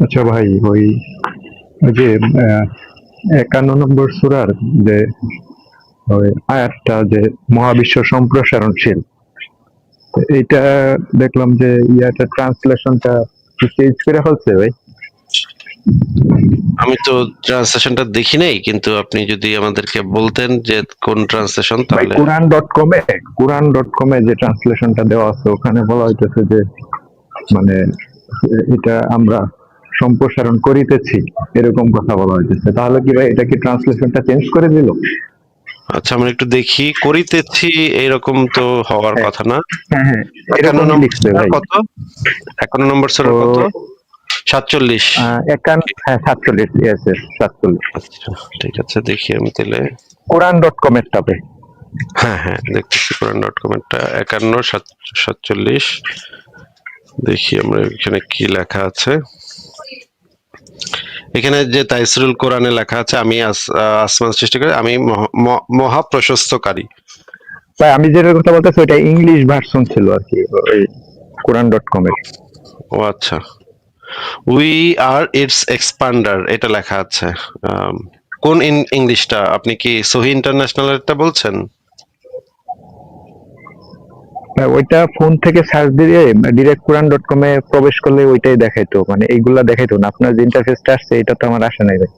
আচ্ছা ভাই ওই যে একান্ন নম্বর সুরার যে ওই আয়াতটা যে মহাবিশ্ব সম্প্রসারণশীল এইটা দেখলাম যে ইয়াটা ট্রান্সলেশনটা চেঞ্জ করে ফেলছে ভাই? আমি তো ট্রান্সলেশনটা দেখি নাই কিন্তু আপনি যদি আমাদেরকে বলতেন যে কোন ট্রান্সলেশন তাহলে কোরআন ডট কমে কোরআন ডট কমে যে ট্রান্সলেশনটা দেওয়া আছে ওখানে বলা হইতেছে যে মানে এটা আমরা সম্প্রসারণ করিতেছি এরকম কথা বলা হইতেছে। তাহলে কি ভাই এটা কি ট্রান্সলেশনটা চেঞ্জ করে দিল? আচ্ছা আমরা একটু দেখি। করিতেছি এরকম তো হওয়ার হ্যাঁ। কথা না। হ্যাঁ হ্যাঁ। একান্ন নম্বর কত? একান্ন নম্বর সুরা কত? সাতচল্লিশ। একান্ন হ্যাঁ সাতচল্লিশ সাতচল্লিশ। আচ্ছা ঠিক আছে দেখি আমি তাহলে। কোরআন ডট কম এর টাপে হ্যাঁ হ্যাঁ দেখতেছি কোরআন ডট কম একটা একান্ন সাত- সাতচল্লিশ। দেখি আমরা এখানে কি লেখা আছে। এখানে যে তাইসরুল কোরআনে লেখা আছে আমি আসমান সৃষ্টি করে আমি মহা- ম- মহা প্রশস্তকারী ভাই আমি যেটা কথা বলতেছি ওইটা ইংলিশ ভার্সন ছিল আর কি ওই কোরআন ডট কম এর। ও আচ্ছা। উই আর ইটস এক্সপান্ডার এটা লেখা আছে। কোন ইন- ইংলিশটা? আপনি কি সহি ইন্টারন্যাশনালেরটা বলছেন? ওইটা ফোন থেকে সার্চ দিয়ে ডিরেক্ট কোরআন ডট কম প্রবেশ করলে ওইটাই দেখাইতো। মানে এইগুলা দেখাইতো না। আপনার যে ইন্টারফেসটা আসছে, এটা তো আমার আসে নাই ভাই।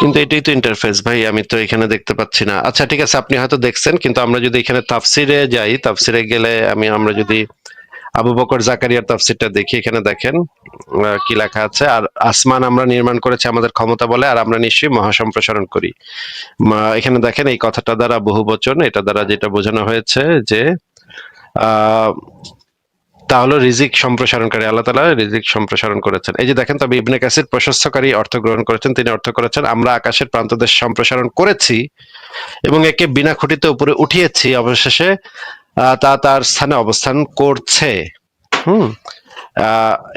কিন্তু এটাই তো ইন্টারফেস ভাই, আমি তো এখানে দেখতে পাচ্ছি না। আচ্ছা ঠিক আছে, আপনি হয়তো দেখছেন, কিন্তু আমরা যদি এখানে তাফসিরে যাই, তাফসিরে গেলে আমি, আমরা যদি আবু বকর জাকারিয়ার তাফসিরটা দেখি, এখানে দেখেন কি লেখা আছে, আর আসমান আমরা নির্মাণ করেছি, আমাদের ক্ষমতা বলে, আর আমরা নিশ্চয়ই মহাসম্প্রসারণ করি। এখানে দেখেন, এই কথাটা দ্বারা বহু বচন, এটা দ্বারা যেটা বোঝানো হয়েছে যে, আহ তা হলো রিজিক সম্প্রসারণকারী, আল্লাহ তালা রিজিক সম্প্রসারণ করেছেন। এই যে দেখেন, তবে ইবনে কাসির প্রশস্তকারী অর্থ গ্রহণ করেছেন, তিনি অর্থ করেছেন, আমরা আকাশের প্রান্তদেশ সম্প্রসারণ করেছি এবং একে বিনা খুঁটিতে উপরে উঠিয়েছি। অবশেষে তা তার স্থানে অবস্থান করছে। হুম?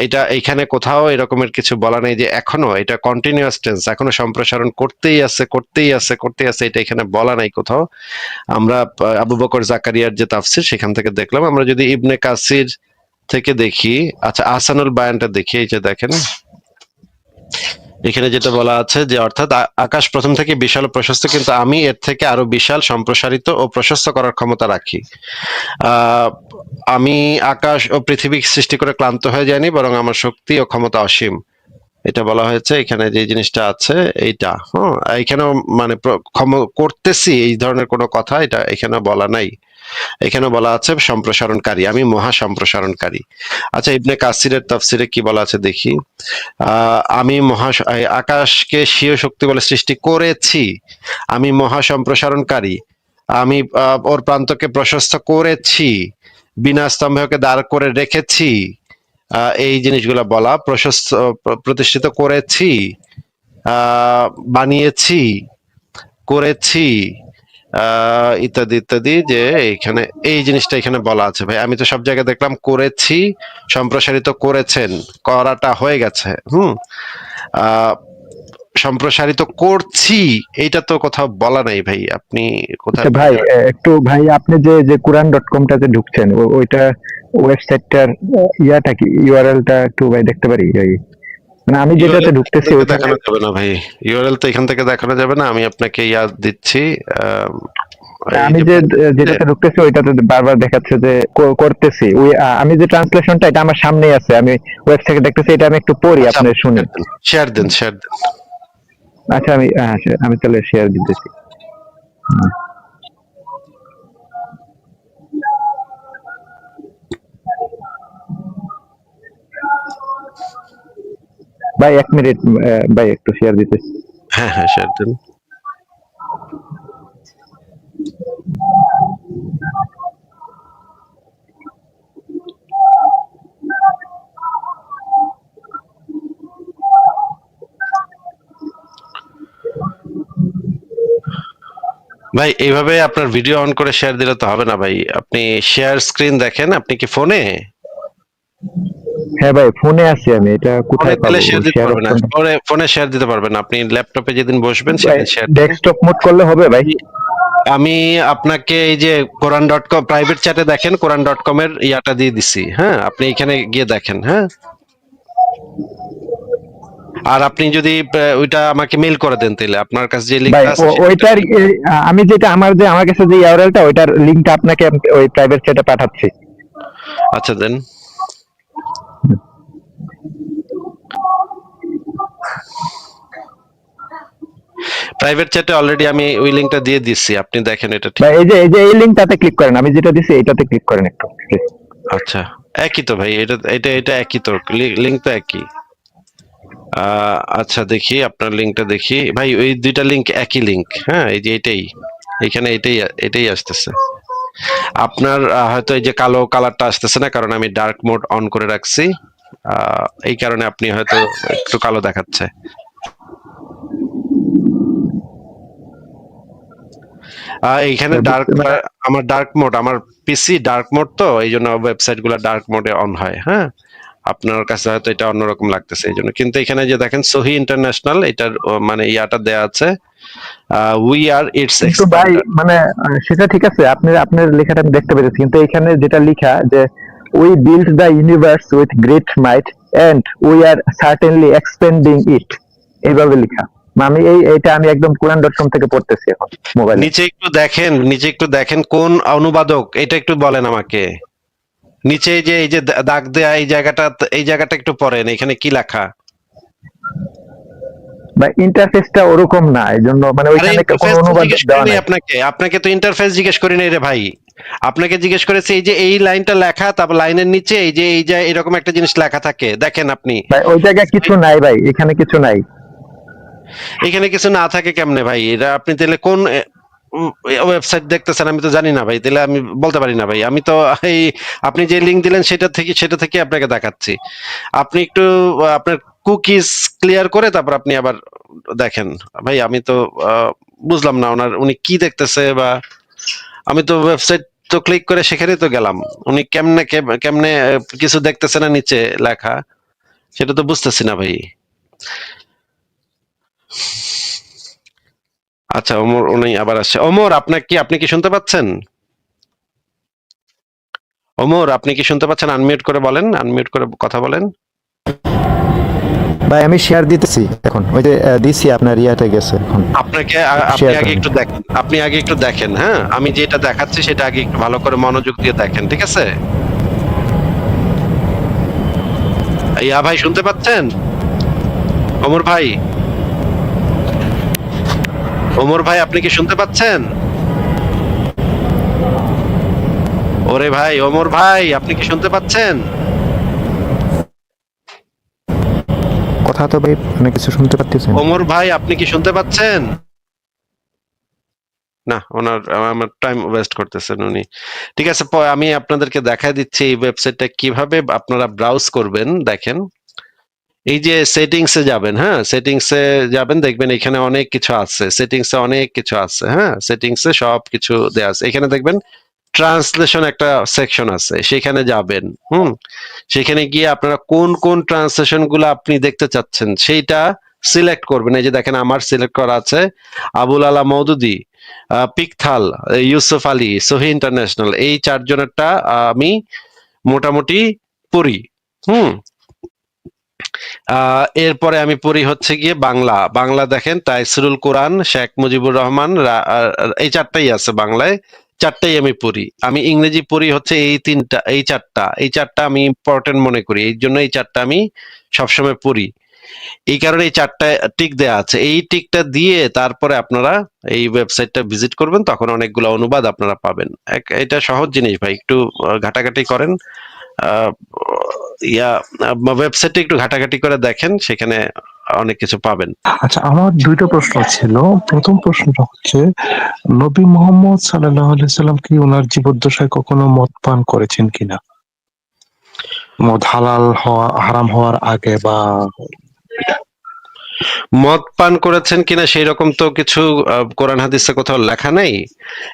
এটা এখানে কোথাও এরকমের কিছু বলা নেই যে এখনও এটা কন্টিনিউয়াস টেন্স এখনও সম্প্রসারণ করতেই আছে করতেই আছে করতেই আছে, এটা এখানে বলা নাই কোথাও। আমরা আবু বকর জাকারিয়ার যে তাফসির, সেখান থেকে দেখলাম। আমরা যদি ইবনে কাসির থেকে দেখি আচ্ছা আসানুল বায়ানটা দেখি, এই যে দেখেন। এখানে যেটা বলা আছে যে, অর্থাৎ আকাশ প্রথম থেকে বিশাল প্রশস্ত, কিন্তু আমি এর থেকে আরও বিশাল, সম্প্রসারিত ও প্রশস্ত করার ক্ষমতা রাখি। আমি আকাশ ও পৃথিবী সৃষ্টি করে ক্লান্ত হয়ে যায়নি বরং আমার শক্তি ও ক্ষমতা অসীম। এটা বলা হয়েছে, এখানে যে জিনিসটা আছে, এইটা। হ্যাঁ এখানেও মানে করতেছি, এই ধরনের কোনো কথা এটা এখানে বলা নাই। এখানে বলা আছে সম্প্রসারণকারী, আমি মহা সম্প্রসারণকারী আচ্ছা ইবনে কাসিরের তাফসিরে কি বলা আছে দেখি। আমি মহা আকাশকে স্বীয় শক্তি বলে সৃষ্টি করেছি, আমি মহা সম্প্রসারণকারী আমি ওর প্রান্তকে প্রশস্ত করেছি, বিনা স্তম্ভকে দাঁড় করে রেখেছি এই জিনিসগুলো বলা, প্রশস্ত প্রতিষ্ঠিত করেছি বানিয়েছি, করেছি ইত্যাদি ইত্যাদি যে এখানে এই জিনিসটা এখানে বলা আছে। ভাই আমি তো সব জায়গায় দেখলাম করেছি সম্প্রসারিত করেছেন করাটা হয়ে গেছে হুম? আহ, সম্প্রসারিত করছি এইটা তো কোথাও বলা নাই ভাই আপনি কোথায় আচ্ছা ভাই একটু ভাই আপনি যে যে কোরআন ডট কমটাতে ঢুকছেন ওইটা ওয়েবসাইটটার ইয়াটা কি ইউআরএলটা একটু ভাই দেখতে পারি এই মানে আমি যেটাতে ঢুকতেছি ওইখানে দেখানো যাবে না ভাই। ইউআরএল তো এখান থেকে দেখানো যাবে না আমি আপনাকে ইয়াদ দিচ্ছি আমি যে- যেটাতে ঢুকতেছি ওইটাতে বারবার দেখাচ্ছে যে করতেছি। ওই আমি যে ট্রান্সলেশনটা এটা আমার সামনেই আছে আমি ওয়েবসাইটে দেখতেছি এটা আমি একটু পড়ি আচ্ছা, আপনি শুনি শেয়ার দেন শেয়ার দেন আচ্ছা আমি হ্যাঁ, আমি তাহলে শেয়ার দিতেছি। ভাই, এক মিনিট ভাই, একটু শেয়ার দিতে। হ্যাঁ হ্যাঁ শেয়ার দেন। ভাই, এইভাবে আপনার ভিডিও অন করে শেয়ার দিলে তো হবে না ভাই। আপনি শেয়ার স্ক্রিন দেখেন, আপনি কি ফোনে হ্যাঁ ভাই ফোনে আছি আমি এটা কোথায় পাবো শেয়ার দিতে পারবেন ফোনে ফোনে শেয়ার দিতে পারবেন আপনি ল্যাপটপে যেদিন বসবেন সেদিন শেয়ার ডেস্কটপ মোড করলে হবে ভাই? আমি আপনাকে এই যে কোরআন ডট কম প্রাইভেট চ্যাটে দেখেন কোরআন ডট কম এর ইয়াটা দিয়ে দিছি হ্যাঁ? আপনি এখানে গিয়ে দেখেন হ্যাঁ? আর আপনি যদি ওইটা আমাকে মেল করে দেন তাহলে আপনার কাছে যে লিঙ্কটা আছে ওইটার আমি যেটা আমার যে আমার কাছে যে ইউআরএলটা ওইটার লিংকটা আপনাকে ওই প্রাইভেট চ্যাটে পাঠাচ্ছি। আচ্ছা দেন। প্রাইভেট চ্যাটে অলরেডি আমি ওই লিঙ্কটা দিয়ে দিচ্ছি আপনি দেখেন এটা ঠিক। এই যে এই যে এই লিংকটাতে ক্লিক করেন আমি যেটা দিছি এইটাতে ক্লিক করেন একটু আচ্ছা একই তো ভাই এটা এটা এটা একই তো লিঙ্ক তো একই। আচ্ছা দেখি আপনার লিঙ্কটা দেখি। ভাই ওই দুইটা লিঙ্ক একই লিঙ্ক হ্যাঁ এই যে এটাই এখানে এটাই এটাই আসতেছে। আপনার হয়তো এই যে কালো কালারটা আসতেছে না কারণ আমি ডার্ক মোড অন করে রাখছি। এই কারণে আপনি হয়তো একটু কালো দেখাচ্ছে। এইখানে ডার্ক আমার ডার্ক মোড আমার পিসি ডার্ক মোড তো এই জন্য ওয়েবসাইটগুলো ডার্ক মোডে অন হয় হ্যাঁ? আপনার কাছে হয়তো এটা অন্যরকম লাগতেছে এই জন্য। কিন্তু এখানে যে দেখেন সহি ইন্টারন্যাশনাল এটার মানে ইয়াটা দেয়া আছে উই আর ইটস ভাই মানে সেটা ঠিক আছে আপনি আপনার লেখাটা আমি দেখতে পেরেছি। কিন্তু এখানে যেটা লেখা যে we build the universe with great might and we are certainly expending it এইভাবে লেখা। আমি এই এটা আমি একদম কোরআন ডট কম থেকে পড়তেছি এখন মোবাইলে নিচে একটু দেখেন নিচে একটু দেখেন কোন অনুবাদক এটা একটু বলেন আমাকে। নিচে এই যে এই যে দাগ দেয়া এই জায়গাটা এই জায়গাটা একটু পড়েন এখানে কি লেখা? বা ইন্টারফেসটা ওরকম না এই জন্য মানে ওইখানে কোনো অনুবাদ দেওয়া নাই। আপনাকে আপনাকে তো ইন্টারফেস জিজ্ঞেস করি নাই রে ভাই। আপনাকে জিজ্ঞেস করেছে এই যে এই লাইনটা লেখা তারপর লাইনের নিচে এই যে এই যে এরকম একটা জিনিস লেখা থাকে। দেখেন আপনি। ভাই ওই জায়গায় কিছু নাই ভাই এখানে কিছু নাই। এখানে কিছু না থাকে কেমনে ভাই? এটা আপনি তাহলে কোন ওয়েবসাইট দেখতেছেন? আমি তো জানি না ভাই তাহলে আমি বলতে পারি না ভাই। আমি তো এই আপনি যে লিংক দিলেন সেটা থেকে সেটা থেকে আপনাকে দেখাচ্ছি। আপনি একটু আপনার কুকিজ ক্লিয়ার করে তারপর আপনি আবার দেখেন। ভাই আমি তো বুঝলাম না ওনার উনি কি দেখতেছে বা আমি তো ওয়েবসাইট তো ক্লিক করে সেখানে তো গেলাম। উনি কেমনে কেমনে কিছু দেখতেছে না নিচে লেখা? সেটা তো বুঝতেছি না ভাই। আচ্ছা ওমর, উনি আবার আসছে। ওমর আপনার কি, আপনি কি শুনতে পাচ্ছেন? ওমর, আপনি কি শুনতে পাচ্ছেন? আনমিউট করে বলেন, আনমিউট করে কথা বলেন। ভাই আমি শেয়ার দিতেছি এখন। ওই যে দিছি আপনার ইয়াতে গেছে এখন। আপনাকে আপনি আগে একটু দেখেন আপনি আগে একটু দেখেন হ্যাঁ? আমি যেটা দেখাচ্ছি সেটা আগে একটু ভালো করে মনোযোগ দিয়ে দেখেন ঠিক আছে? ইয়া ভাই শুনতে পাচ্ছেন? ওমর ভাই? ওমর ভাই আপনি কি শুনতে পাচ্ছেন? ওরে ভাই ওমর ভাই আপনি কি শুনতে পাচ্ছেন? কথা তো ভাই অনেক কিছু শুনতে পাচ্ছেন ওমর ভাই, আপনি কি শুনতে পাচ্ছেন? না, ওনার, আমার টাইম ওয়েস্ট করতেছেন উনি। ঠিক আছে আমি আপনাদেরকে দেখায় দিচ্ছি এই ওয়েবসাইটটা কীভাবে আপনারা ব্রাউজ করবেন, দেখেন। এই যে সেটিংসে যাবেন হ্যাঁ? সেটিংসে যাবেন, দেখবেন এখানে অনেক কিছু আছে। সেটিংসে অনেক কিছু আছে হ্যাঁ? সেটিংসে সব কিছু দেওয়া আছে। এখানে দেখবেন ট্রান্সলেশন একটা সেকশন আছে, সেখানে যাবেন, হুম? সেখানে গিয়ে আপনারা কোন কোন ট্রান্সলেশনগুলো আপনি দেখতে চাচ্ছেন, সেইটা সিলেক্ট করবেন। এই যে দেখেন আমার সিলেক্ট করা আছে আবুল আলা মৌদুদি পিকথাল ইউসুফ আলী, সহি ইন্টারন্যাশনাল, এই চারজনেরটা আমি মোটামুটি পড়ি, হুম? এরপরে আমি পড়ি হচ্ছে গিয়ে বাংলা বাংলা দেখেন, তাইসরুল কোরআন, শেখ মুজিবুর রহমান এই চারটাই আছে বাংলায়। চারটাই আমি পড়ি। আমি ইংরেজি পড়ি হচ্ছে এই তিনটা, এই চারটা। এই চারটা আমি ইম্পর্টেন্ট মনে করি। এই জন্য এই চারটা আমি সবসময় পড়ি। এই কারণে এই চারটা টিক দেয়া আছে। এই টিকটা দিয়ে তারপরে আপনারা এই ওয়েবসাইটটা ভিজিট করবেন, তখন অনেকগুলো অনুবাদ আপনারা পাবেন। এটা সহজ জিনিস ভাই, একটু ঘাটাঘাটি করেন। ইয়া ওয়েবসাইটে একটু ঘাটাঘাটি করে দেখেন, সেখানে অনেক কিছু পাবেন। আচ্ছা আমার দুইটা প্রশ্ন ছিল। প্রথম প্রশ্নটা হচ্ছে নবী মোহাম্মদ সাল্লাহ সাল্লাম কি ওনার জীবদ্দশায় কখনো মদ পান করেছেন কিনা? মদ হালাল হওয়া হারাম হওয়ার আগে বা মদ পান করেছেন কিনা সেই রকম তো কিছু কোরআন হাদিসে কোথাও লেখা নেই।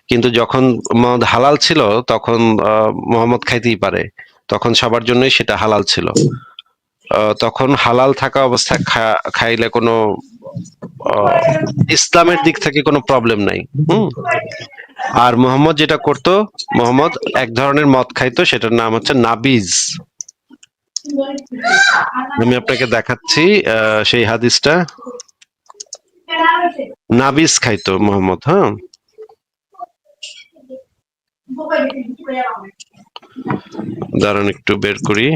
কিন্তু যখন মদ হালাল ছিল তখন মোহাম্মদ খাইতেই পারে। তখন সবার জন্যই সেটা হালাল ছিল। তখন হালাল থাকা অবস্থায় খাইলে কোনো ইসলামের দিক থেকে কোনো প্রবলেম নাই, হুম? আর মোহাম্মদ যেটা করতো, মোহাম্মদ এক ধরনের মদ খাইতো, সেটার নাম হচ্ছে নাবিজ। আমি আপনাকে দেখাচ্ছি সেই হাদিসটা। নাবিজ খাইতো মোহাম্মদ হ্যাঁ? দাঁড়ান একটু, বের করি।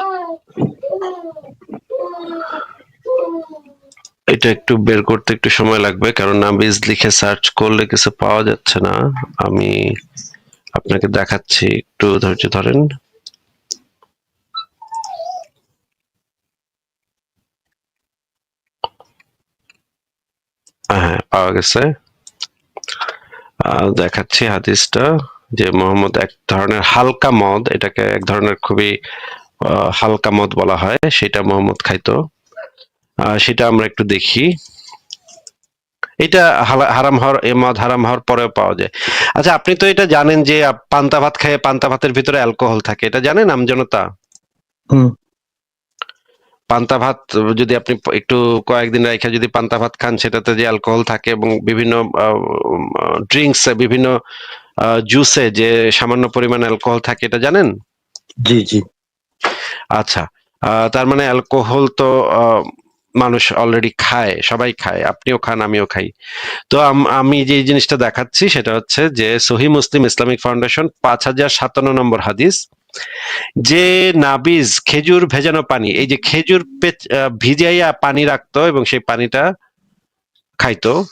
Oh, oh, oh. এটা একটু বের করতে একটু সময় লাগবে, কারণ নাবিজ লিখে সার্চ করলে কিছু পাওয়া যাচ্ছে না। আমি আপনাকে দেখাচ্ছি, একটু ধৈর্য ধরেন। হ্যাঁ পাওয়া গেছে। দেখাচ্ছি হাদিসটা যে মোহাম্মদ এক ধরনের হালকা মদ, এটাকে এক ধরনের খুবই হালকা মদ বলা হয়, সেটা মোহাম্মদ খাইতো। সেটা আমরা একটু দেখি। এটা হারাম হওয়ার মদ হারাম হওয়ার পরেও পাওয়া যায়। আচ্ছা আপনি তো এটা জানেন যে পান্তা ভাত খেয়ে পান্তা ভাতের ভিতরে অ্যালকোহল থাকে। এটা জানেন আমজনতা। পান্তা ভাত যদি আপনি একটু কয়েকদিন রেখে যদি পান্তা ভাত খান সেটাতে যে অ্যালকোহল থাকে এবং বিভিন্ন ড্রিঙ্কস বিভিন্ন জুসে যে সামান্য পরিমাণ অ্যালকোহল থাকে এটা জানেন? জি জি। আচ্ছা আহ, তার মানে অ্যালকোহল তো আহ, মানুষ অলরেডি খায়, সবাই খায়, আপনিও খান, আমিও খাই। তো আম- যে জিনিসটা দেখাচ্ছি সেটা হচ্ছে যে সহি মুসলিম ইসলামিক ফাউন্ডেশন পাঁচ হাজার সাতান্ন নম্বর হাদিস, যে নাবিজ খেজুর ভেজানো পানি, এই যে খেজুর ভিজাইয়া পানি রাখতো এবং সেই পানিটা খাইতো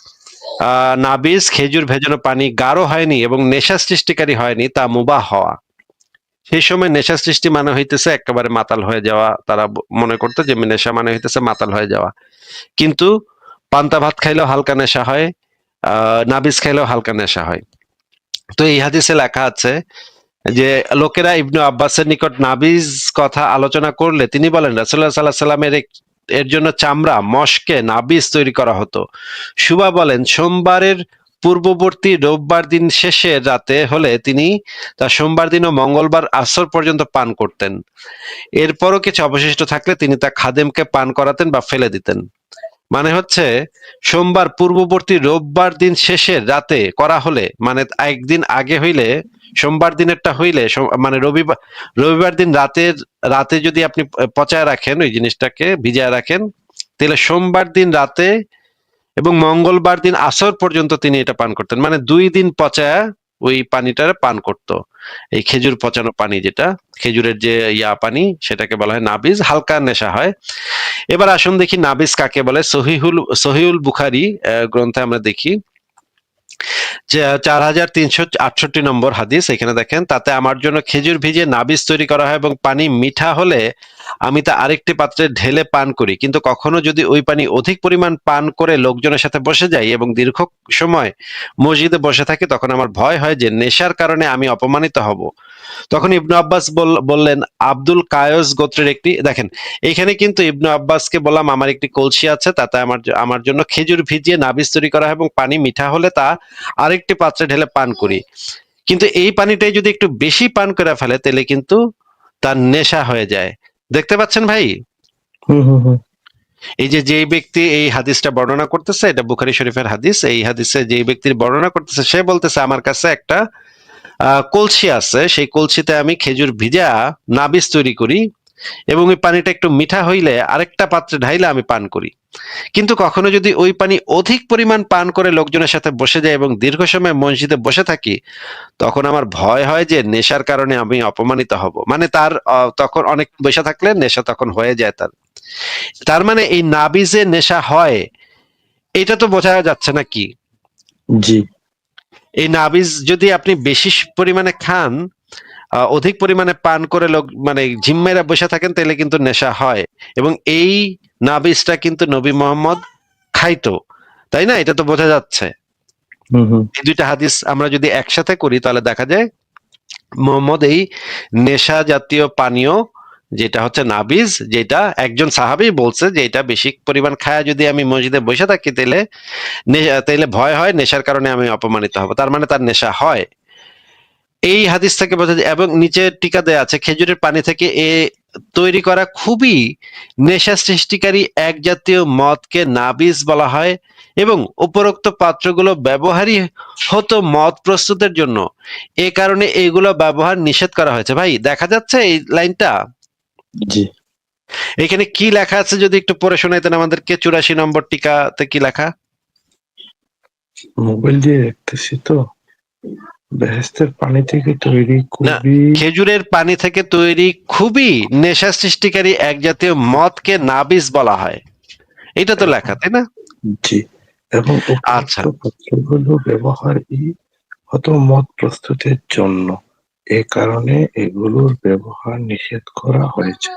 নাবিজ খেজুর ভেজানো পানি গাঢ় হয়নি এবং নেশা সৃষ্টিকারী হয়নি, তা মুবাহ হওয়া। সেই সময় নেশা সৃষ্টি মানে হইতেছে একেবারে মাতাল হয়ে যাওয়া। তারা মনে করতো যে নেশা মানে হইতেছে মাতাল হয়ে যাওয়া। কিন্তু পান্তা ভাত খাইলেও হালকা নেশা হয়, আহ নাবিজ খাইলেও হালকা নেশা হয়। তো এই হাদিসে লেখা আছে যে, লোকেরা ইবনু আব্বাসের নিকট নাবিজ কথা আলোচনা করলে তিনি বলেন রাসুল্লাহ সাল্লাহ সাল্লামের এর জন্য চামড়া, মশকে নাবিজ তৈরি করা হতো। সুবা বলেন, সোমবারের পূর্ববর্তী রোববার দিন শেষের রাতে হলে তিনি তা সোমবার দিন ও মঙ্গলবার আসর পর্যন্ত পান করতেন। এরপরও কিছু অবশিষ্ট থাকলে তিনি তা খাদেমকে পান করাতেন বা ফেলে দিতেন। মানে হচ্ছে, সোমবার পূর্ববর্তী রোববার দিন শেষের রাতে করা হলে মানে একদিন আগে হইলে, সোমবার দিনেরটা হইলে মানে রবিবার রবিবার দিন রাতের, রাতে যদি আপনি পচায় রাখেন ওই জিনিসটাকে, ভিজায় রাখেন, তাহলে সোমবার দিন রাতে এবং মঙ্গলবার দিন আসর পর্যন্ত তিনি এটা পান করতেন। মানে দুই দিন পচা ওই পানিটা পান করত। এই খেজুর পচানো পানি যেটা, খেজুরের যে ইয়া পানি, সেটাকে বলা হয় নাবিজ, হালকা নেশা হয়। এবার আসুন দেখি নাবিজ কাকে বলে। সহিহুল সহিউল বুখারি গ্রন্থে আমরা দেখি। চার হাজার তিনশো আটষট্টি নম্বর হাদিস, এখানে দেখেন, তাতে আমার জন্য খেজুর ভিজে নাবিজ তৈরি করা হয় এবং পানি মিঠা হলে আমি তা আরেকটি পাত্রে ঢেলে পান করি। কিন্তু কখনো যদি ওই পানি অধিক পরিমাণ পান করে লোকজনের সাথে বসে যাই এবং দীর্ঘ সময় মসজিদে বসে থাকি, তখন আমার ভয় হয় যে, নেশার কারণে আমি অপমানিত হব। তখন ইবনু আব্বাস বললেন আব্দুল কায়স গোত্রের একটি দেখেন এখানে কিন্তু ইবনু আব্বাসকে বললাম আমার একটি কলসি আছে তাতে আমার আমার জন্য খেজুর ভিজিয়ে নাবিজ তৈরি করা হয় এবং পানি মিঠা হলে তা আরেকটি পাত্রে ঢেলে পান করি। কিন্তু এই পানিটাই যদি একটু বেশি পান করে ফেলে তাহলে কিন্তু তার নেশা হয়ে যায়। দেখতে পাচ্ছেন ভাই? হুম হুম হুম। এই যে যেই ব্যক্তি এই হাদিসটা বর্ণনা করতেছে এটা বুখারি শরীফের হাদিস এই হাদিসে যেই ব্যক্তির বর্ণনা করতেছে সে বলতেছে আমার কাছে একটা কলসি আছে, সেই কলসিতে আমি খেজুর ভিজা নাবিজ তৈরি করি এবং ওই পানিটা একটু মিঠা হইলে আরেকটা পাত্রে ঢাইলে আমি পান করি। কিন্তু কখনো যদি ওই পানি অধিক পরিমাণ পান করে লোকজনের সাথে বসে যায় এবং দীর্ঘ সময় মসজিদে বসে থাকি, তখন আমার ভয় হয় যে নেশার কারণে আমি অপমানিত হব। মানে তার তখন অনেক বসে থাকলে নেশা তখন হয়ে যায় তার। তার মানে এই নাবিজে নেশা হয়, এটা তো বোঝা যাচ্ছে না কি? জি। এই নাবিজ যদি আপনি বেশি পরিমাণে খান অধিক পরিমাণে পান করে লোক মানে জিম্মেরা বসে থাকেন তাহলে কিন্তু নেশা হয়। এবং এই নাবিজটা কিন্তু নবী মোহাম্মদ খাইতো তাই না? এটা তো বোঝা যাচ্ছে। হুম হুম। এই দুইটা হাদিস আমরা যদি একসাথে করি তাহলে দেখা যায় মোহাম্মদ এই নেশা জাতীয় পানীয় যেটা হচ্ছে নাবিজ, যেটা একজন সাহাবী বলছে যে এটা বেশি পরিমাণ খায়া যদি আমি মসজিদে বসে থাকি তাহলে তাহলে ভয় হয়, নেশার কারণে আমি অপমানিত হব। তার মানে তার নেশা হয়। এই হাদিস থেকে বোঝা যায়, এবং নিচে টিকা দেয়া আছে, খেজুরের পানি থেকে এ তৈরি করা খুবই নেশা সৃষ্টিকারী এক জাতীয় মদকে নাবিজ বলা হয়, এবং উপরোক্ত পাত্রগুলো ব্যবহারই হতো মদ প্রস্তুতের জন্য। এ কারণে এগুলো ব্যবহার নিষেধ করা হয়েছে। ভাই, দেখা যাচ্ছে এই লাইনটা? জি। এখানে কি লেখা আছে যদি একটু পড়ে শোনাইতেন আমাদেরকে চুরাশি নম্বর টিকাতে কি লেখা? মোবাইল দিয়ে দেখতেছি তো। বেহেস্তের পানি থেকে তৈরি খুবই খেজুরের পানি থেকে তৈরি খুবই নেশা সৃষ্টিকারী এক জাতীয় মদকে নাবিজ বলা হয়। এটা তো লেখা তাই না? জি। এবং আচ্ছা। পাত্রগুলো ব্যবহারই হতো মদ প্রস্তুতের জন্য। এ কারণে এগুলোর ব্যবহার নিষেধ করা হয়েছে।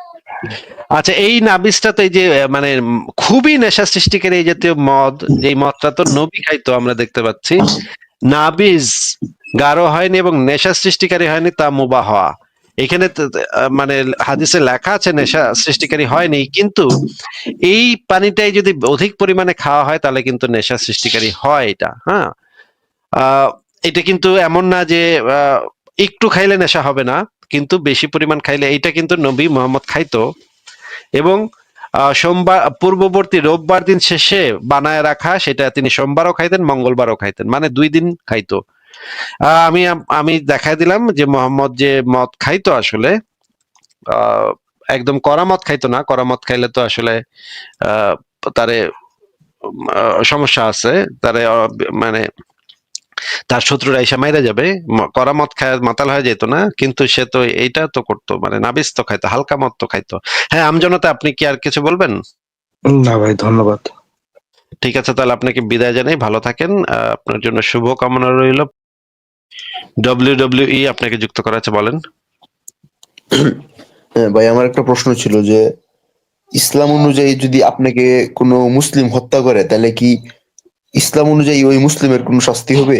আচ্ছা এই নাবিজটা তো এই যে মানে খুবই নেশা সৃষ্টিকারী এই জাতীয় মদ এই মদটা তো নবী খাইতো আমরা দেখতে পাচ্ছি নাবিজ গাঢ় হয়নি এবং নেশা সৃষ্টিকারী হয়নি তা মুবা হওয়া এখানে মানে হাদিসে লেখা আছে নেশা সৃষ্টিকারী হয়নি, কিন্তু এই পানিটাই যদি অধিক পরিমাণে খাওয়া হয় তাহলে কিন্তু নেশা সৃষ্টিকারী হয় এটা হ্যাঁ? এটা কিন্তু এমন না যে একটু খাইলে নেশা হবে না কিন্তু বেশি পরিমাণ খাইলে এইটা কিন্তু নবী মোহাম্মদ খাইতো। এবং সোমবার পূর্ববর্তী রোববার দিন শেষে বানায় রাখা সেটা তিনি সোমবারও খাইতেন মঙ্গলবারও খাইতেন মানে দুই দিন খাইতো। আমি আমি দেখাই দিলাম যে মোহাম্মদ যে মদ খাইতো আসলে একদম কড়া মদ খাইতো না কড়া মদ খাইলে তো আসলে আহ, তারে সমস্যা আছে তারে মানে তার শত্রুরা এসে মাইরা যাবে। ম- কড়া মদ খায় মাতাল হয়ে যেত না কিন্তু সে তো এইটা তো করতো মানে নাবিস তো খাইতো হালকা মত তো খাইতো। হ্যাঁ আমজনতা আপনি কি আর কিছু বলবেন? না ভাই ধন্যবাদ। ঠিক আছে তাহলে আপনাকে বিদায় জানাই ভালো থাকেন আহ, আপনার জন্য শুভ কামনা রইল। ডব্লিউ ডব্লিউ ই আপনাকে যুক্ত করা আছে বলেন। হ্যাঁ ভাই আমার একটা প্রশ্ন ছিল যে ইসলাম অনুযায়ী যদি আপনাকে কোনো মুসলিম হত্যা করে তাহলে কি ইসলাম অনুযায়ী ওই মুসলিমের কোনো শাস্তি হবে?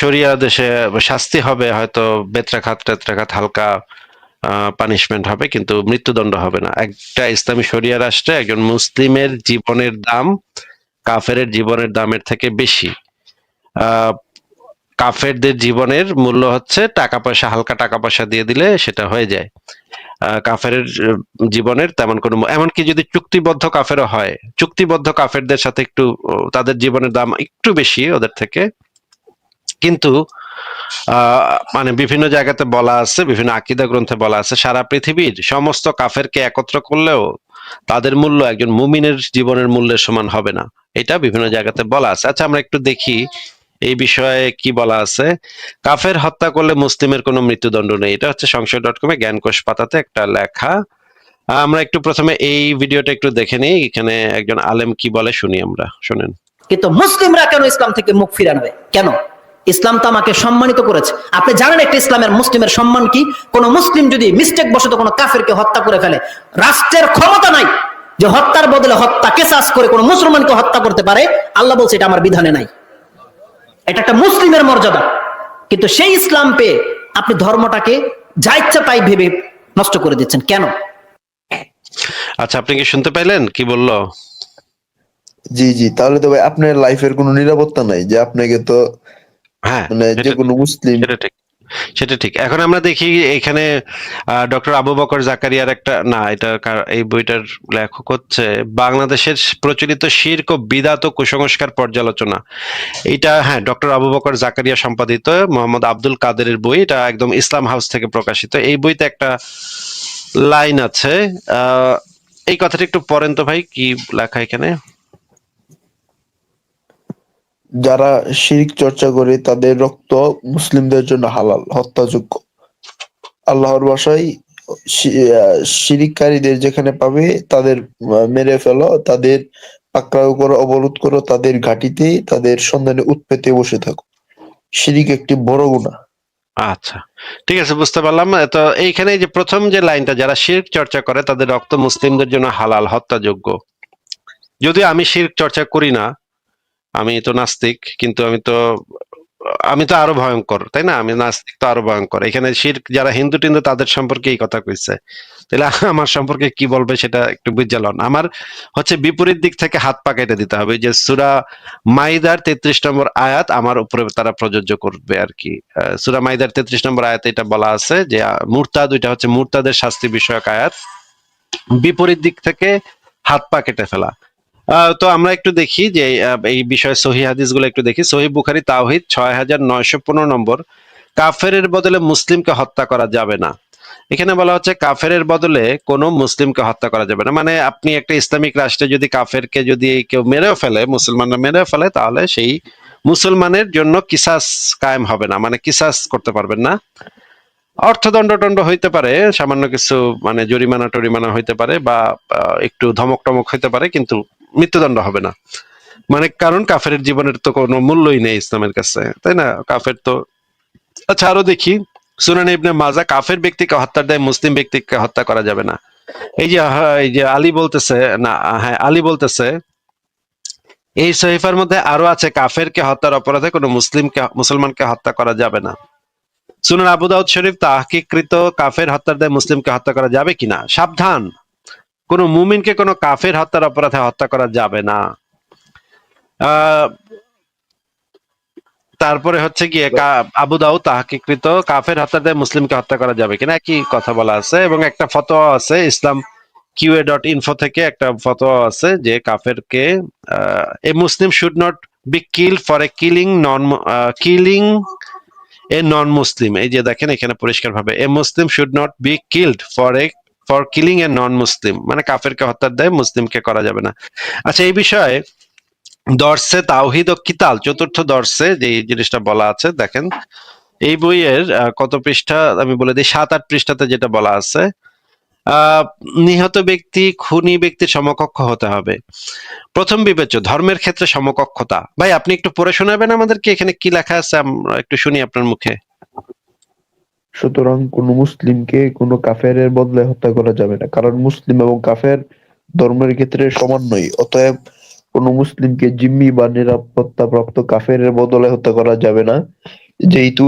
শরিয়া দেশে শাস্তি হবে, হয়তো বেত্রাঘাত, টেত্রাঘাত, হালকা পানিশমেন্ট হবে, কিন্তু মৃত্যুদণ্ড হবে না। একটা ইসলামী শরিয়া রাষ্ট্রে একজন মুসলিমের জীবনের দাম কাফের জীবনের দামের থেকে বেশি। কাফেরদের জীবনের মূল্য হচ্ছে টাকা পয়সা, হালকা টাকা পয়সা দিয়ে দিলে সেটা হয়ে যায়। কাফের জীবনের তেমন কোনো এমনকি যদি চুক্তিবদ্ধ কাফেরও হয়, চুক্তিবদ্ধ কাফেরদের সাথে একটু তাদের জীবনের দাম একটু বেশি ওদের থেকে। কিন্তু মানে বিভিন্ন জায়গাতে বলা আছে, বিভিন্ন আকিদা গ্রন্থে বলা আছে, সারা পৃথিবীর সমস্ত কাফেরকে একত্র করলেও তাদের মূল্য একজন মুমিনের জীবনের মূল্যের সমান হবে না। এটা বিভিন্ন জায়গাতে বলা আছে। আচ্ছা আমরা একটু দেখি এই বিষয়ে কি বলা আছে? কাফের হত্যা করলে মুসলিমের কোনো মৃত্যুদণ্ড নেই। এটা হচ্ছে সংশয় ডট কমে জ্ঞানকোষ পাতাতে একটা লেখা। আমরা একটু প্রথমে এই ভিডিওটা একটু দেখে নিই। এখানে একজন আলেম কি বলে শুনি আমরা। শুনেন। কিন্তু মুসলিমরা কেন ইসলাম থেকে মুখ ফিরাবে কেন? ইসলাম তো আমাকে সম্মানিত করেছে। আপনি জানেন একটা ইসলামের মুসলিমের সম্মান কি? কোন মুসলিম যদি মিস্টেক বশত কোনো কাফেরকে হত্যা করে ফেলে, রাষ্ট্রের ক্ষমতা নাই যে হত্যার বদলে হত্যা কেসাস করে কোন মুসলমানকে হত্যা করতে পারে, আল্লাহ বলছে এটা আমার বিধানে নাই। এটা একটা মুসলিমের মর্যাদা। কিন্তু সেই ইসলাম পেয়ে আপনি ধর্মটাকে যা ইচ্ছা তাই ভেবে নষ্ট করে দিচ্ছেন। কেন? আচ্ছা আপনি কি শুনতে পাইলেন? কি বলল? জি জি তাহলে তো ভাই আপনার লাইফের কোনো নিরাপত্তা নাই যে আপনাকে তো হ্যাঁ মানে যে কোনো মুসলিম সেটা ঠিক। এখন আমরা দেখি এখানে ডক্টর আবু বকর জাকারিয়ার একটা, না, এটা এই বইটার লেখক হচ্ছে বাংলাদেশের প্রচলিত শির্ক, বিদাত ও কুসংস্কার পর্যালোচনা। এটা হ্যাঁ ডক্টর আবু বকর জাকারিয়া সম্পাদিত, মোহাম্মদ আব্দুল কাদেরের বই। এটা একদম ইসলাম হাউস থেকে প্রকাশিত। এই বইতে একটা লাইন আছে এই কথাটা একটু পড়েন তো ভাই, কি লেখা এখানে? যারা শিরিক চর্চা করে তাদের রক্ত মুসলিমদের জন্য হালাল, হত্যাযোগ্য। আল্লাহর বাসায় শিরিককারীদের যেখানে পাবে, তাদের মেরে ফেলো, তাদের পাকড়াও করো, অবরোধ করো, তাদের ঘাটিতে, তাদের সন্ধানে উৎপেতে বসে থাকো। শিরিক একটি বড় গুণা আচ্ছা ঠিক আছে, বুঝতে পারলাম। তো এইখানে যে প্রথম যে লাইনটা, যারা শির্ক চর্চা করে, তাদের রক্ত মুসলিমদের জন্য হালাল, হত্যাযোগ্য। যদি আমি শির্ক চর্চা করি না আমি তো নাস্তিক, কিন্তু আমি তো আমি তো আরও ভয়ঙ্কর, তাই না? আমি নাস্তিক তো আরও ভয়ঙ্কর। এখানে শির, যারা হিন্দু টিন্দু তাদের সম্পর্কে এই কথা কইছে। তাহলে আমার সম্পর্কে কি বলবে সেটা একটু বুঝালন আমার হচ্ছে বিপরীত দিক থেকে হাত পা কেটে দিতে হবে যে সুরা মাইদার তেত্রিশ নম্বর আয়াত আমার উপরে তারা প্রযোজ্য করবে আর কি। সুরা মাইদার তেত্রিশ নম্বর আয়াতে এটা বলা আছে যে মুরতাদ, ওইটা হচ্ছে মুরতাদের শাস্তি বিষয়ক আয়াত। বিপরীত দিক থেকে হাত পা কেটে ফেলা। তো আমরা একটু দেখি যে এই বিষয়ে সহি হাদিসগুলো একটু দেখি। সহি বুখারি তাওহিদ ছয় হাজার নয়শো পনেরো নম্বর। কাফেরের বদলে মুসলিমকে হত্যা করা যাবে না। এখানে বলা হচ্ছে কাফেরের বদলে কোনো মুসলিমকে হত্যা করা যাবে না। মানে আপনি একটা ইসলামিক রাষ্ট্রে যদি কাফেরকে যদি কেউ মেরেও ফেলে, মুসলমানরা মেরেও ফেলে, তাহলে সেই মুসলমানের জন্য কিসাস কায়েম হবে না। মানে কিসাস করতে পারবেন না। অর্থদণ্ড টন্ড হইতে পারে, সামান্য কিছু মানে জরিমানা টরিমানা হইতে পারে বা একটু ধমক টমক হইতে পারে, কিন্তু মৃত্যুদণ্ড হবে না। মানে কারণ কাফের জীবনের তো কোনো মূল্যই নেই ইসলামের কাছে তাই না? কাফের তো আচ্ছা আরও দেখি। সুনান ইবনে মাজা কাফের ব্যক্তিকে হত্যার দায় মুসলিম ব্যক্তিকে হত্যা করা যাবে না। এই যে হ্যাঁ, এই যে আলী বলতেছে না হ্যাঁ আলী বলতেছে এই সহিফার মধ্যে আরও আছে কাফেরকে হত্যার অপরাধে কোনো মুসলিমকে মুসলমানকে হত্যা করা যাবে না। সুনান আবু দাউদ শরীফ তাহকিকৃত কাফের হত্যার দায় মুসলিমকে হত্যা করা যাবে কিনা? সাবধান। কোন মুমিনকে কোনো কাফের হত্যার অপরাধে হত্যা করা যাবে না। তারপরে হচ্ছে গিয়ে কা- আবু দাউদ তাহকিকৃত কাফের হত্যার দায় মুসলিমকে হত্যা করা যাবে কিনা একই কথা বলা আছে এবং একটা ফতোয়া আছে ইসলাম কিউএ ডট ইনফো থেকে একটা ফতোয়া আছে যে কাফেরকে a Muslim should not be kill for a killing non killing a non Muslim এই যে দেখেন এখানে পরিষ্কার ভাবে a Muslim should not be killed for a for killing a non Muslim মানে কাফেরকে হত্যার দেয়, মুসলিমকে করা যাবে না। আচ্ছা এই বিষয়ে দর্শে তাওহিদ ও কিতাল, চতুর্থ দর্শে যে জিনিসটা বলা আছে, দেখেন, এই বইয়ের কত পৃষ্ঠা, আমি বলে দিই, সাত আট পৃষ্ঠাতে যেটা বলা আছে নিহত ব্যক্তি, খুনি ব্যক্তির সমকক্ষ হতে হবে। প্রথম বিবেচ্য, ধর্মের ক্ষেত্রে সমকক্ষতা। ভাই, আপনি একটু পড়ে শোনাবেন আমাদেরকে, এখানে কি লেখা আছে? আমরা একটু শুনি আপনার মুখে। সুতরাং কোন মুসলিমকে কোন কাফেরের বদলে হত্যা করা যাবে না। কারণ মুসলিম এবং কাফের ধর্মের ক্ষেত্রে সমান নয়। অতএব কোন মুসলিমকে জিম্মি বা নিরাপত্তা প্রাপ্ত কাফেরের বদলে হত্যা করা যাবে না। যেহেতু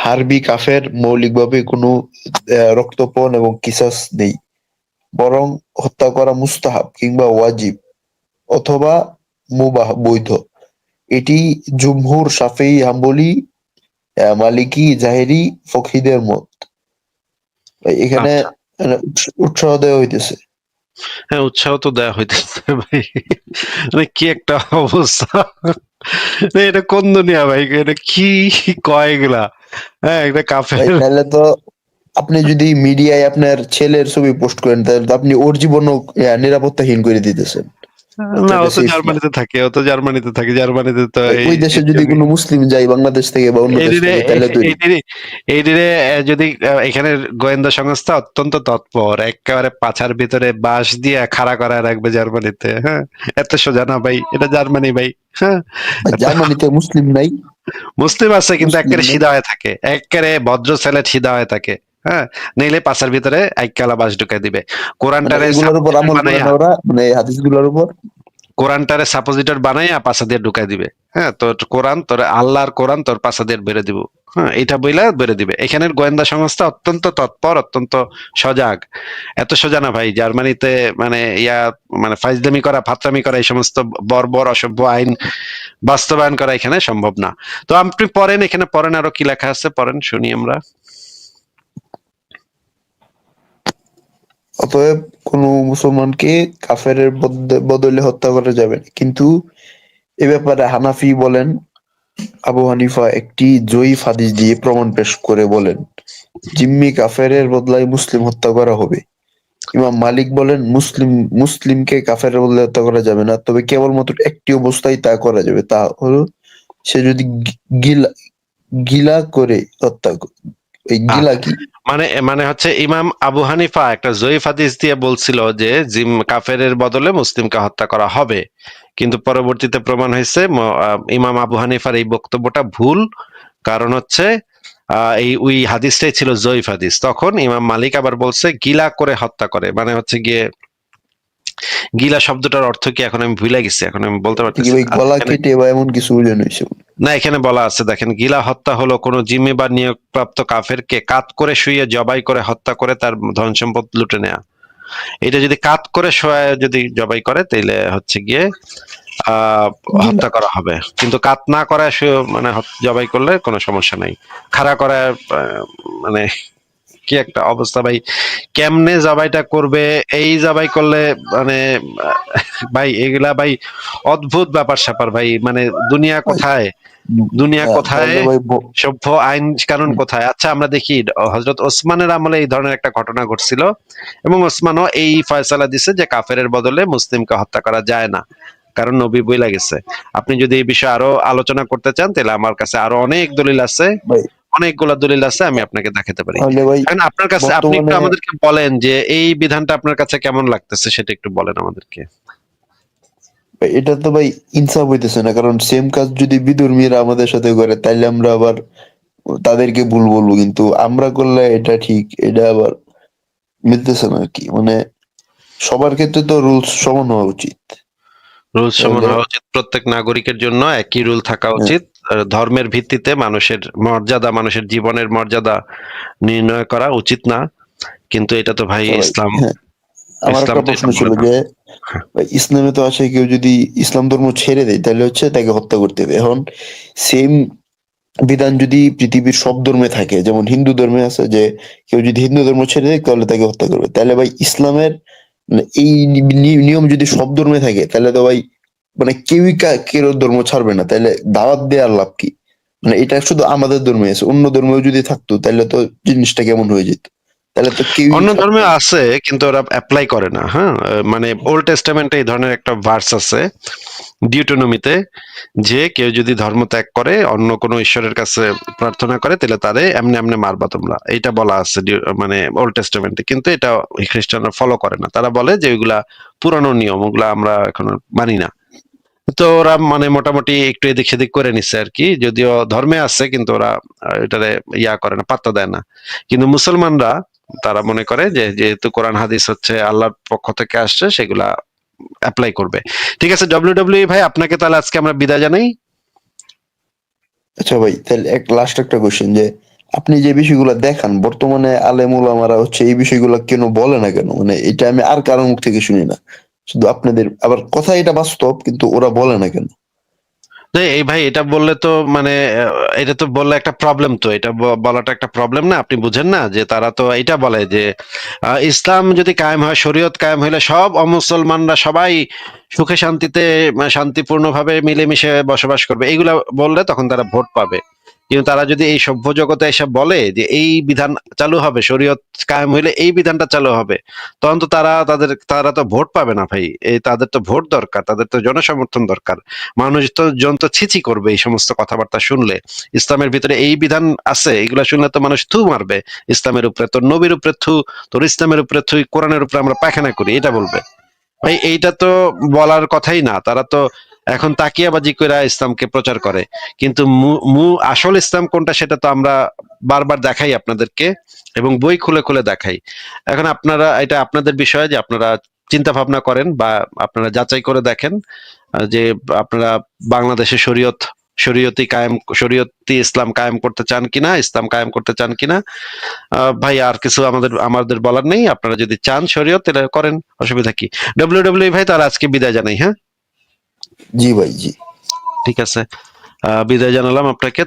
হারবি কাফের মৌলিকভাবে কোনো রক্তপণ এবং কিসাস নেই। বরং হত্যা করা মুস্তাহাব কিংবা ওয়াজিব অথবা মুবাহ, বৈধ। এটি জুমহুর সাফেই হাম্বলি মালিকি জাহেরি ফকিদের মত। এখানে মানে উৎসাহ দেওয়া হইতেছে। হ্যাঁ উৎসাহ তো দেওয়া হইতেছে ভাই। মানে কি একটা অবস্থা। এটা কোন দুনিয়া ভাই? এটা কি কয় এগুলা? হ্যাঁ একটা কাফে তাহলে তো আপনি যদি মিডিয়ায় আপনার ছেলের ছবি পোস্ট করেন তাহলে তো আপনি ওর জীবনও নিরাপত্তাহীন করে দিতেছেন। না ও তো জার্মানিতে থাকে ও তো জার্মানিতে থাকে জার্মানিতে তো এই ওই দেশে যদি কোনো মুসলিম যায় বাংলাদেশ থেকে বা অন্য দেশ থেকে তাহলে যদি আহ, এখানের গোয়েন্দা সংস্থা অত্যন্ত তৎপর একেবারে পাছার ভিতরে বাঁশ দিয়ে খাড়া করায় রাখবে জার্মানিতে হ্যাঁ? এত সোজা না ভাই এটা জার্মানি ভাই হ্যাঁ? জার্মানিতে মুসলিম নাই। মুসলিম আছে কিন্তু একেবারে সিধা হয়ে থাকে একেবারে ভদ্র ছেলে সিধা হয়ে থাকে। হ্যাঁ নইলে পাছার ভিতরে এককালা বাস ঢুকাই দিবে। মানে কোরআনটারে মানে হাদিসগুলোর উপর? কোরআনটারে সাপোজিটর বানাইয়া পাশা দিয়ে ঢুকাই দিবে। হ্যাঁ তোর কোরআন তোর আল্লাহর কোরআন তোর পাশা দিয়ে বেড়ে দিব। হ্যাঁ এটা বইলা বেড়ে দিবে। এখানের গোয়েন্দা সংস্থা অত্যন্ত তৎপর অত্যন্ত সজাগ। এত সোজা না ভাই জার্মানিতে মানে ইয়া মানে ফাইজলামি করা ফাতরামি করা এই সমস্ত বর্বর অসভ্য আইন বাস্তবায়ন করা এখানে সম্ভব না। তো আপনি পড়েন এখানে পড়েন আরও কি লেখা আছে? পড়েন শুনি আমরা। অতএব কোনো মুসলমানকে কাফেরের বদ- বদলে হত্যা করা যাবে না। কিন্তু এ ব্যাপারে হানাফি বলেন, আবু হানিফা একটি জয়ীফ হাদিস দিয়ে প্রমাণ পেশ করে বলেন, জিম্মি কাফেরের বদলায় মুসলিম হত্যা করা হবে। ইমাম মালিক বলেন, মুসলিম মুসলিমকে কাফের বদলে হত্যা করা যাবে না। তবে কেবলমাত্র একটি অবস্থায় তা করা যাবে। তা হলো, সে যদি গিলা গিলা করে হত্যা ক- এই গিলা কি? মানে মানে হচ্ছে ইমাম আবু হানিফা একটা জয়ীফ হাদিস দিয়ে বলছিল যে জিম কাফেরের বদলে মুসলিমকে হত্যা করা হবে। কিন্তু পরবর্তীতে প্রমাণ হয়েছে ইমাম আবু হানিফার এই বক্তব্যটা ভুল। কারণ হচ্ছে আহ, এই ওই হাদিসটাই ছিল জয়ীফ হাদিস। তখন ইমাম মালিক আবার বলছে গিলা করে হত্যা করে। মানে হচ্ছে গিয়ে গিলা শব্দটার অর্থ কি এখন আমি ভুলে গেছি এখন আমি বলতে পারতেছি। গলা কেটে বা এমন কিছু না এখানে বলা আছে দেখেন গিলা হত্যা হলো কোনো জিম্মি বা নিয়োগপ্রাপ্ত কাফেরকে কাত করে শুয়ে জবাই করে হত্যা করে তার ধন সম্পদ লুটে নেয়া। এটা যদি কাত করে শোয়া যদি জবাই করে তাইলে হচ্ছে গিয়ে আহ হত্যা করা হবে। কিন্তু কাত না করে মানে জবাই করলে কোনো সমস্যা নাই। খাড়া করে মানে কি একটা অবস্থা ভাই? কেমনে জবাইটা করবে? এই জবাই করলে মানে ভাই এগুলা ভাই অদ্ভুত ব্যাপার স্যাপার ভাই। মানে দুনিয়া কোথায়? দুনিয়া হ্যাঁ, কোথায়? সভ্য আইন কানুন কোথায়? আচ্ছা আমরা দেখি হজরত ওসমানের আমলে এই ধরনের একটা ঘটনা ঘটছিল এবং ওসমানও এই ফয়সালা দিছে যে কাফের বদলে মুসলিমকে হত্যা করা যায় না। কারণ নবী বইলা গেছে। আপনি যদি এই বিষয়ে আরও আলোচনা করতে চান তাহলে আমার কাছে আরও অনেক দলিল আছে। অনেকগুলা দলিল আছে আমি আপনাকে দেখাতে পারি। এখন আপনার কাছে আপনি একটু আমাদেরকে বলেন যে এই বিধানটা আপনার কাছে কেমন লাগতেছে সেটা একটু বলেন আমাদেরকে। এটা তো ভাই ইনসাফ হইতেছে না কারণ সেম কাজ যদি বিধর্মীরা আমাদের সাথে করে তাইলে আমরা আবার তাদেরকে ভুল বলব কিন্তু আমরা করলে এটা ঠিক এটা আবার মিলতেছে না কি। মানে সবার ক্ষেত্রে তো রুলস সমান হওয়া উচিত। রুল সমান হওয়া উচিত প্রত্যেক নাগরিকের জন্য একই রুল থাকা। উচিত। ধর্মের ভিত্তিতে মানুষের মর্যাদা মানুষের জীবনের মর্যাদা নির্ণয় করা উচিত না। কিন্তু এটা তো ভাই ইসলাম হ্যাঁ। আমার একটা তো প্রশ্ন ছিল যে ইসলামে তো আছে কেউ যদি ইসলাম ধর্ম ছেড়ে দেয় তাহলে হচ্ছে তাকে হত্যা করতে হবে। এখন সেম বিধান যদি পৃথিবীর সব ধর্মে থাকে যেমন হিন্দু ধর্মে আছে যে কেউ যদি হিন্দু ধর্ম ছেড়ে দেয় তাহলে তাকে হত্যা করবে। তাহলে ভাই ইসলামের এই নিয়ম যদি সব ধর্মে থাকে তাহলে তো ভাই মানে কেউই কেউ ধর্ম ছাড়বে না তাহলে দাওয়াত দেওয়ার লাভ কি? মানে এটা শুধু আমাদের ধর্মে আছে অন্য ধর্মেও যদি থাকতো তাহলে তো জিনিসটা কেমন হয়ে যেত? তাহলে তো কেউ অন্য ধর্মে আছে কিন্তু ওরা অ্যাপ্লাই করে না হ্যাঁ? মানে ওল্ড টেস্টামেন্টে এই ধরনের একটা ভার্স আছে ডিউটোনমিতে যে কেউ যদি ধর্ম ত্যাগ করে অন্য কোনো ঈশ্বরের কাছে প্রার্থনা করে তাহলে তারে এমনি এমনি মারবা তোমরা। এটা বলা আছে মানে ওল্ড টেস্টামেন্টে কিন্তু এটা খ্রিস্টানরা ফলো করে না। তারা বলে যে ওইগুলা পুরানো নিয়ম ওগুলা আমরা এখন মানি না। তো ওরা মানে মোটামুটি একটু এদিক সেদিক করে নিচ্ছে আর কি। যদিও ধর্মে আছে, কিন্তু ওরা এটারে ইয়া করে না, পাত্তা দেয় না। কিন্তু মুসলমানরা, তারা মনে করে যে, যেহেতু কোরআন, হাদিস হচ্ছে আল্লাহর পক্ষ থেকে আসছে, সেগুলা অ্যাপ্লাই করবে। ঠিক আছে ডব্লিউ ডব্লিউ ভাই, আপনাকে তাহলে আজকে আমরা বিদায় জানাই। আচ্ছা ভাই, তাহলে এক লাস্ট একটা কোশ্চেন যে, আপনি যে বিষয়গুলো দেখান, বর্তমানে আলেমুল আমারা হচ্ছে এই বিষয়গুলো কেন বলে না কেন? মানে এটা আমি আর কারও মুখ থেকে শুনি না। শুধু আপনাদের, আবার কথা এটা বাস্তব, কিন্তু ওরা বলে না কেন? এই ভাই, এটা বললে তো মানে এটা তো বললে একটা প্রবলেম তো, এটা বলাটা একটা প্রবলেম না, আপনি বুঝেন না যে তারা তো এটা বলে যে ইসলাম যদি কায়েম হয়, শরীয়ত কায়েম হইলে সব অমুসলমানরা সবাই সুখে শান্তিতে, শান্তিপূর্ণভাবে মিলেমিশে বসবাস করবে। এইগুলা বললে তখন তারা ভোট পাবে। কিন্তু তারা যদি এই সভ্য জগতে এসে বলে যে এই বিধান চালু হবে, শরীয়ত কায়েম হইলে এই বিধানটা চালু হবে, তখন তো তারা তাদের, তারা তো ভোট পাবে না ভাই। এই তাদের তো ভোট দরকার, তাদের তো জনসমর্থন দরকার। মানুষ তো জন তো ছিচি করবে এই সমস্ত কথাবার্তা শুনলে। ইসলামের ভিতরে এই বিধান আছে, এগুলা শুনলে তো মানুষ থু মারবে। ইসলামের উপরে তোর নবীর উপরে থু, তোর ইসলামের উপরে থু, কোরআনের উপরে আমরা পায়খানা করি, এটা বলবে। ভাই, এইটা তো বলার কথাই না, তারা তো এখন তাকিয়াবাজি করে ইসলামকে প্রচার করে। কিন্তু মু- আসল ইসলাম কোনটা সেটা তো আমরা বারবার দেখাই আপনাদেরকে এবং বই খুলে খুলে দেখাই। এখন আপনারা, এটা আপনাদের বিষয় যে আপনারা চিন্তা ভাবনা করেন বা আপনারা যাচাই করে দেখেন যে আপনারা বাংলাদেশে শরীয়ত শরীয়তি কায়েম শরীয়তি ইসলাম কায়েম করতে চান কিনা, ইসলাম কায়েম করতে চান কিনা ভাই আর কিছু আমাদের আমাদের বলার নেই। আপনারা যদি চান শরীয়ত করেন, অসুবিধা কি? ডব্লিউ ডব্লিউ ভাই তাহলে আজকে বিদায় জানাই হ্যাঁ? জি ভাই জি। ঠিক আছে। বিদায় জানালাম আপনাকে।